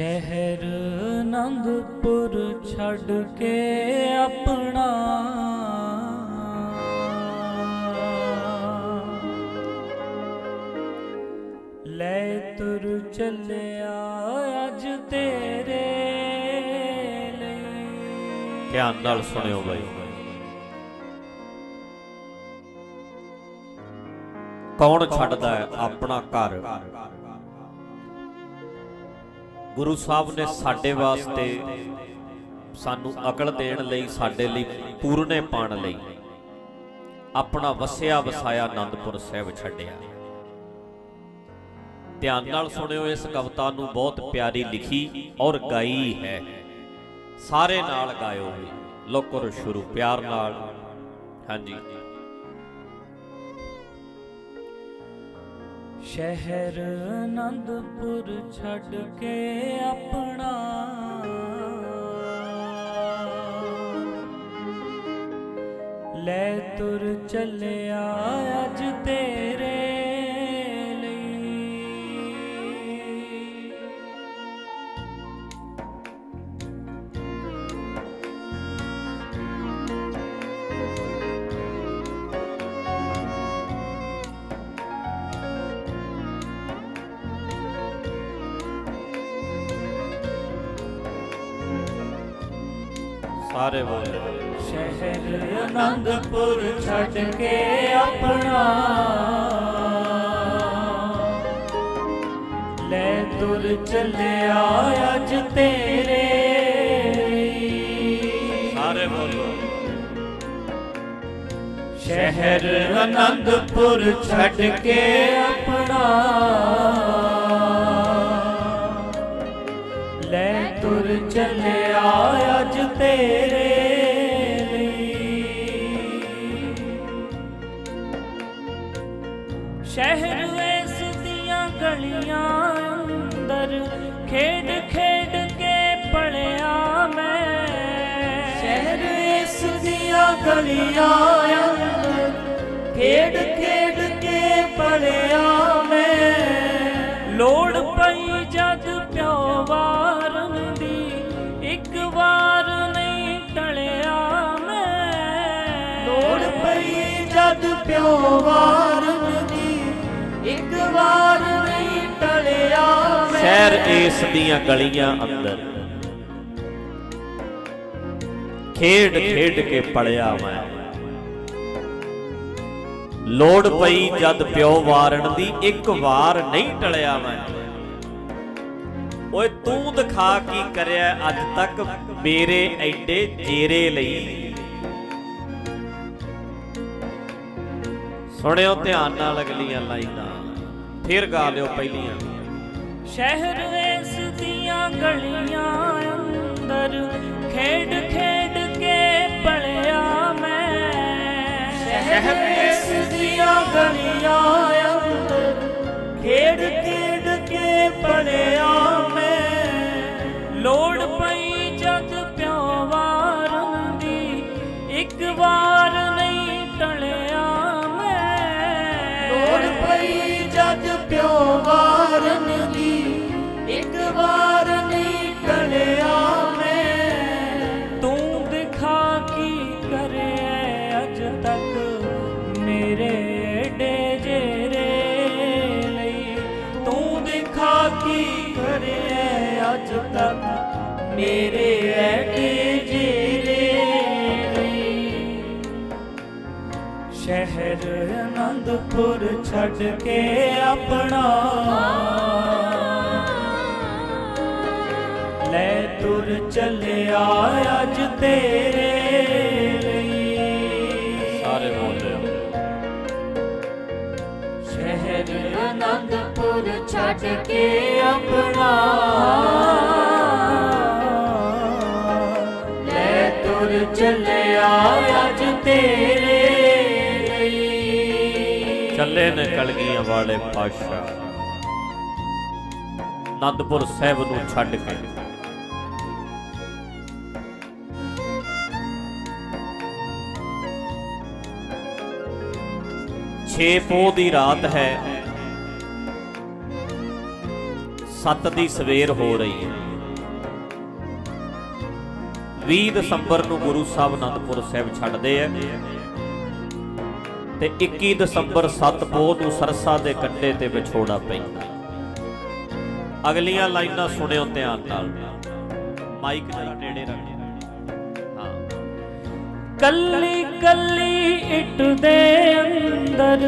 ਸ਼ਹਿਰ ਆਨੰਦਪੁਰ ਛੱਡ ਕੇ ਆਪਣਾ। ਲੈ ਤੁਰ ਚੱਲਿਆ ਅੱਜ ਤੇਰੇ ਲਈ। ਧਿਆਨ ਨਾਲ ਸੁਣਿਓ ਬਾਈ। ਕੌਣ ਛੱਡਦਾ ਹੈ ਆਪਣਾ ਘਰ? ਗੁਰੂ ਸਾਹਿਬ ਨੇ ਸਾਡੇ ਵਾਸਤੇ ਸਾਨੂੰ ਅਕਲ ਦੇਣ ਲਈ, ਸਾਡੇ ਲਈ ਪੂਰਨੇ ਪਾਣ ਲਈ ਆਪਣਾ ਵਸਿਆ ਵਸਾਇਆ ਆਨੰਦਪੁਰ ਸਾਹਿਬ ਛੱਡਿਆ। ਧਿਆਨ ਨਾਲ ਸੁਣਿਓ, ਇਸ ਕਵਿਤਾ ਨੂੰ ਬਹੁਤ ਪਿਆਰੀ ਲਿਖੀ ਔਰ ਗਾਈ ਹੈ। ਸਾਰੇ ਨਾਲ ਗਾਇਓ ਵੀ ਲੋ ਸ਼ੁਰੂ, ਪਿਆਰ ਨਾਲ। ਹਾਂਜੀ। ਸ਼ਹਿਰ ਅਨੰਦਪੁਰ ਛੱਡ ਕੇ ਆਪਣਾ। ਲੈ ਤੁਰ ਚੱਲਿਆ ਅੱਜ ਤੇਰੇ ਸਾਰੇ ਬੋਲੋ ਸ਼ਹਿਰ ਆਨੰਦਪੁਰ ਛੱਡ ਕੇ ਆਪਣਾ। ਲੈ ਤੁਰ ਚੱਲਿਆ ਅੱਜ ਤੇਰੇ। ਸਾਰੇ ਬੋਲੋ। ਸ਼ਹਿਰ ਆਨੰਦਪੁਰ ਛੱਡ ਕੇ ਆਪਣਾ। ਸ਼ਹਿਰ ਵੇਸ ਦੀਆਂ ਗਲੀਆਂ ਅੰਦਰ ਖੇਡ ਖੇਡ ਕੇ ਪੜਿਆ ਮੈਂ। ਸ਼ਹਿਰ ਇਸ ਦੀਆਂ ਗਲੀਆਂ ਅੰਦਰ ਖੇਡ ਖੇਡ ਕੇ ਪੜਿਆ ਮੈਂ। ਲੋੜ ਪਈ ਜਦ ਪਿਓ ਵਾਰਨ ਦੀ ਇੱਕ ਵਾਰ ਨਹੀਂ ਟਲਿਆ ਮੈਂ। ਲੋੜ ਪਈ ਜਦ ਪਿਓ ਵਾਰਨ ਵਾਰ ਨਹੀਂ ਟਲਿਆ ਮੈਂ। ਸ਼ਹਿਰ ਇਸ ਦੀਆਂ ਗਲੀਆਂ ਅੰਦਰ। ਖੇਡ ਖੇਡ ਕੇ ਪੜਿਆ ਮੈਂ। ਲੋੜ ਪਈ ਜਦ ਪਿਓ ਵਾਰਨ ਦੀ ਇੱਕ ਵਾਰ ਨਹੀਂ ਟਲਿਆ ਮੈਂ। ਓਏ ਤੂੰ ਦਿਖਾ ਕੀ ਕਰਿਆ ਅੱਜ ਤੱਕ ਮੇਰੇ ਐਡੇ ਜੇਰੇ ਲਈ। ਸੁਣਿਓ ਧਿਆਨ ਨਾਲ ਅਗਲੀਆਂ ਲਾਈਨਾਂ। ਫਿਰ ਗਾ ਲਿਓ ਪਹਿਲੀਆਂ। ਸ਼ਹਿਰ ਇਸ ਦੀਆਂ ਗਲੀਆਂ ਅੰਦਰ ਖੇਡ ਖੇਡ ਕੇ ਪਲਿਆ ਮੈਂ। ਸ਼ਹਿਰ ਇਸ ਦੀਆਂ ਗਲੀਆਂ ਅੰਦਰ ਖੇਡ ਖੇਡ ਕੇ ਪਲਿਆ ਮੈਂ। ਲੋੜ ਤੱਕ ਮੇਰੇ ਜੇਰੇ ਲਈ ਸ਼ਹਿਰ ਆਨੰਦਪੁਰ ਛੱਡ ਕੇ ਆਪਣਾ ਲੈ ਤੁਰ ਚੱਲਿਆ ਅੱਜ ਤੇਰੇ ਸ਼ਹਿਰ ਛੱਡ ਕੇ ਆਪਣਾ ਤੇਰੇ ਲਈ। ਚੱਲੇ ਨੇ ਕਲਗੀਆਂ ਵਾਲੇ ਪਾਸ਼ਾ। ਆਨੰਦਪੁਰ ਸਾਹਿਬ ਨੂੰ ਛੱਡ ਕੇ। ਛੇ ਪੋਹ ਦੀ ਰਾਤ ਹੈ। ਸੱਤ ਦੀ ਸਵੇਰ ਹੋ ਰਹੀ ਹੈ। 20 ਦਸੰਬਰ ਨੂੰ ਗੁਰੂ ਸਾਹਿਬ ਅਨੰਦਪੁਰ ਸਾਹਿਬ ਛੱਡਦੇ ਆ ਤੇ 21 ਦਸੰਬਰ 7 ਪੋਹ ਨੂੰ ਸਰਸਾ ਦੇ ਕੰਢੇ ਤੇ ਵਿਛੋੜਾ ਪੈਂਦਾ। ਅਗਲੀਆਂ ਲਾਈਨਾਂ ਸੁਣਿਓ ਧਿਆਨ ਨਾਲ। ਮਾਈਕ ਜਰਾ ਨੇੜੇ ਰੱਖ ਕੱਲੀ ਕੱਲੀ ਇੱਟ ਦੇ ਅੰਦਰ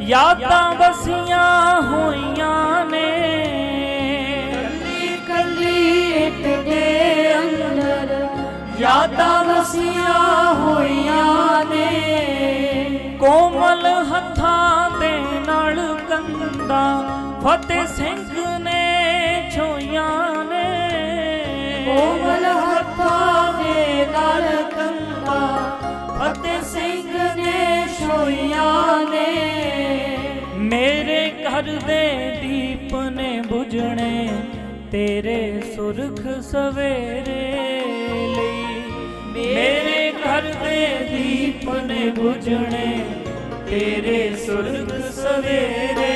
ਯਾਦਾਂ ਵਸੀਆਂ ਹੋਈਆਂ ਨੇ। ਕੱਲੀ ਕੱਲੀ ਇੱਟ ਦੇ ਅੰਦਰ ਯਾਦਾਂ ਵਸੀਆਂ ਹੋਈਆਂ ਨੇ। ਕੋਮਲ ਹੱਥਾਂ ਦੇ ਨਾਲ ਕੰਦਾ ਫਤਿਹ ਸਿੰਘ ਨੇ ਛੋਈਆਂ ਨੇ। ਕੋਮਲ ਹੱਥਾਂ ਦੇ ਨਾਲ ਕੰਦਾ ਫਤਿਹ ਸਿੰਘ ਨੇ ਛੋਈਆਂ ਨੇ। ਮੇਰੇ ਘਰ ਦੇ ਦੀਪ ਨੇ ਬੁਝਣੇ, ਤੇਰੇ ਸੁਰਖ ਸਵੇਰੇ। ਮੇਰੇ ਘਰ ਦੇ ਦੀਪ ਨੇ ਬੁਝਣੇ ਤੇਰੇ ਸੁਰਖ ਸਵੇਰੇ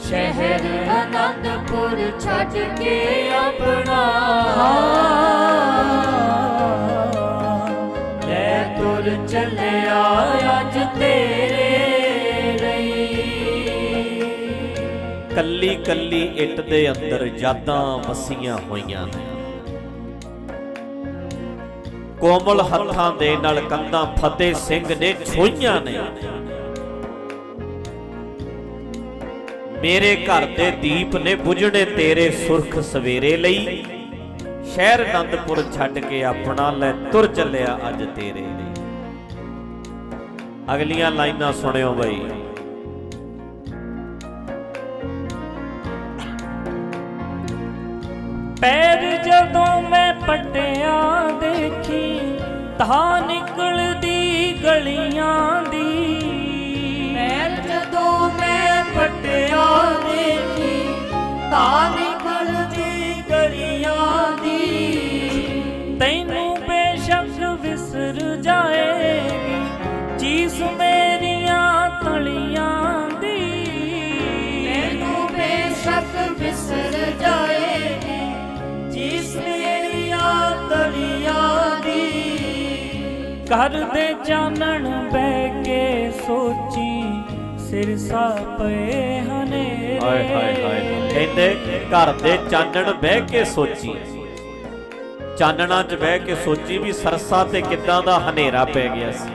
ਸ਼ਹਿਰ ਅਨੰਦਪੁਰ ਛੱਡ ਕੇ ਆਪਣਾ। ਲੈ ਤੁਰ ਚੱਲਿਆ ਅੱਜ ਤੇਰੇ ਕੱਲੀ ਕੱਲੀ ਇੱਟ ਦੇ ਅੰਦਰ ਯਾਦਾਂ ਵਸੀਆਂ ਹੋਈਆਂ ਨੇ। ਕੋਮਲ ਹੱਥਾਂ ਦੇ ਨਾਲ ਕੰਧਾਂ ਫਤਿਹ ਸਿੰਘ ਨੇ ਛੋਈਆਂ ਨੇ। ਮੇਰੇ ਘਰ ਦੇ ਦੀਪ ਨੇ ਬੁਝਣੇ ਤੇਰੇ ਸੁਰਖ ਸਵੇਰੇ ਲਈ। ਸ਼ਹਿਰ ਅਨੰਦਪੁਰ ਛੱਡ ਕੇ ਆਪਣਾ ਲੈ ਤੁਰ ਚੱਲਿਆ ਅੱਜ ਤੇਰੇ ਲਈ। ਅਗਲੀਆਂ ਲਾਈਨਾਂ ਸੁਣਿਓ ਬਈ। ਪੈਰ ਜਦੋਂ ਮੈਂ ਪਟਿਆ ਦੇਖੀ ਤਾਂ ਨਿਕਲਦੀ ਗਲੀਆਂ ਦੀ। ਪੈਰ ਜਦੋਂ ਮੈਂ ਪਟਿਆ ਦੇਖੀ ਤਾਂ ਘਰ ਚਾਨਣ ਬਹਿ ਕੇ ਸੋਚੀ ਸਿਰਸਾ ਪਏ ਹਨੇਰੇ। ਹਾਏ ਹਾਏ ਹਾਏ ਕਹਿੰਦੇ ਘਰ ਦੇ ਚਾਨਣ ਬਹਿ ਕੇ ਸੋਚੀ। ਚਾਨਣਾ 'ਚ ਬਹਿ ਕੇ ਸੋਚੀ ਵੀ ਸਰਸਾ ਤੇ ਕਿੱਦਾਂ ਦਾ ਹਨੇਰਾ ਪੈ ਗਿਆ ਸੀ।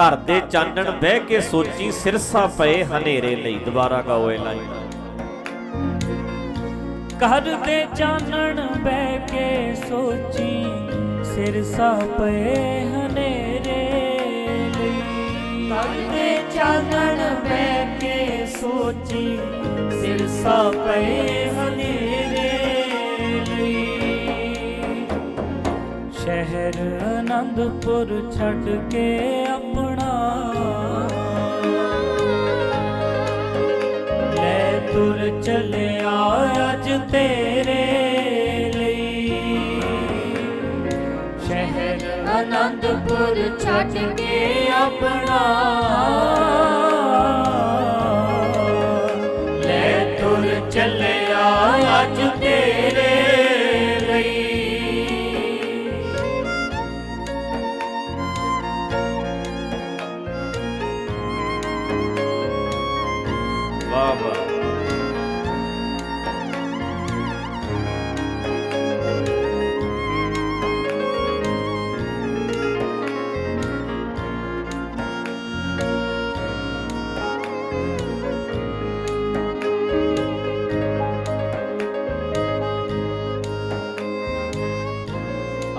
ਘਰ ਦੇ ਚਾਨਣ ਬਹਿ ਕੇ ਸੋਚੀ ਸਿਰਸਾ ਪਏ ਹਨੇਰੇ ਲਈ। ਦੁਬਾਰਾ ਗਾਓ ਇਹ ਲਾਈਨ। ਘਰ ਦੇ ਚਾਨਣ ਬਹਿ ਕੇ ਸੋਚੀ ਸਿਰਸਾ ਪਏ ਹਨੇਰੇ ਲਈ। ਘਰ ਦੇ ਚਾਨਣ ਬਹਿ ਕੇ ਸੋਚੀ ਸਿਰਸਾ ਪਏ ਹਨੇਰੇ ਲਈ। ਸ਼ਹਿਰ ਆਨੰਦਪੁਰ ਛੱਡ ਕੇ ਆਪਣਾ। ਲੈ ਤੁਰ ਚੱਲਿਆ ਅੱਜ ਤੇਰੇ ਲਈ। ਸ਼ਹਿਰ ਅਨੰਦਪੁਰ ਛੱਡ ਕੇ ਆਪਣਾ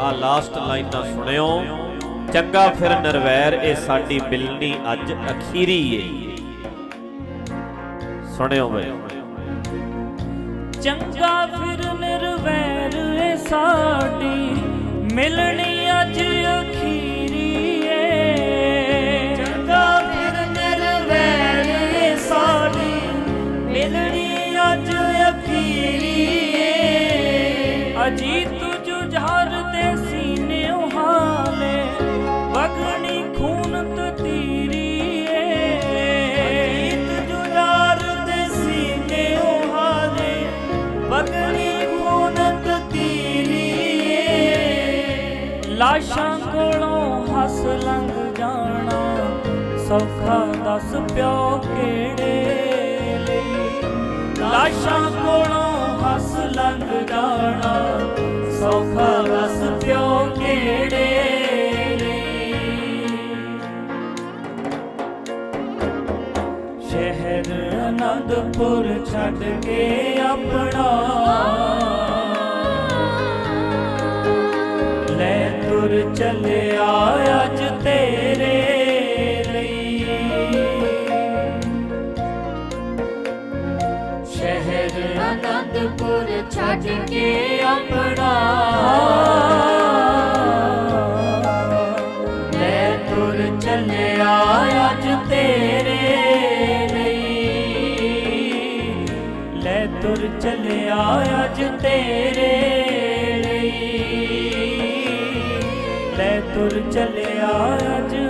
ਆ ਲਾਸਟ ਲਾਈਨਾਂ ਸੁਣਿਓ। ਚੰਗਾ ਫਿਰ ਨਰਵੈਰ, ਇਹ ਸਾਡੀ ਮਿਲਣੀ ਅੱਜ ਅਖੀਰੀ ਏ। ਸੁਣਿਓ ਬਈ। ਚੰਗਾ ਫਿਰ ਨਿਰਵੈਰ ਏ ਸਾਡੀ ਮਿਲਣੀ ਅੱਜ ਅਖੀਰੀ ਲਾਸ਼ਾਂ ਕੋਲੋਂ ਹੱਸ ਲੰਘ ਜਾਣਾ। ਸੌਖਾ ਦੱਸ ਪਿਓ ਕਿਹੜੇ ਲਈ? ਲਾਸ਼ਾਂ ਕੋਲੋਂ ਹੱਸ ਲੰਘ ਜਾਣਾ। ਸੌਖਾ ਦੱਸ ਪਿਓ ਕਿਹੜੇ ਸ਼ਹਿਰ ਅਨੰਦਪੁਰ ਛੱਡ ਕੇ ਆਪਣਾ ਚੱਲਿਆ ਅੱਜ ਤੇਰੇ ਲਈ ਸ਼ਹਿਰ ਅਨੰਦਪੁਰ ਛੱਡ ਕੇ ਆਪਣਾ। ਲੈ ਤੁਰ ਚੱਲਿਆ ਅੱਜ ਤੇਰੇ ਲਈ। ਲੈ ਤੁਰ ਚੱਲਿਆ ਅੱਜ ਤੇਰੇ ਲਈ। ਤੁਰ ਚੱਲਿਆ ਅੱਜ।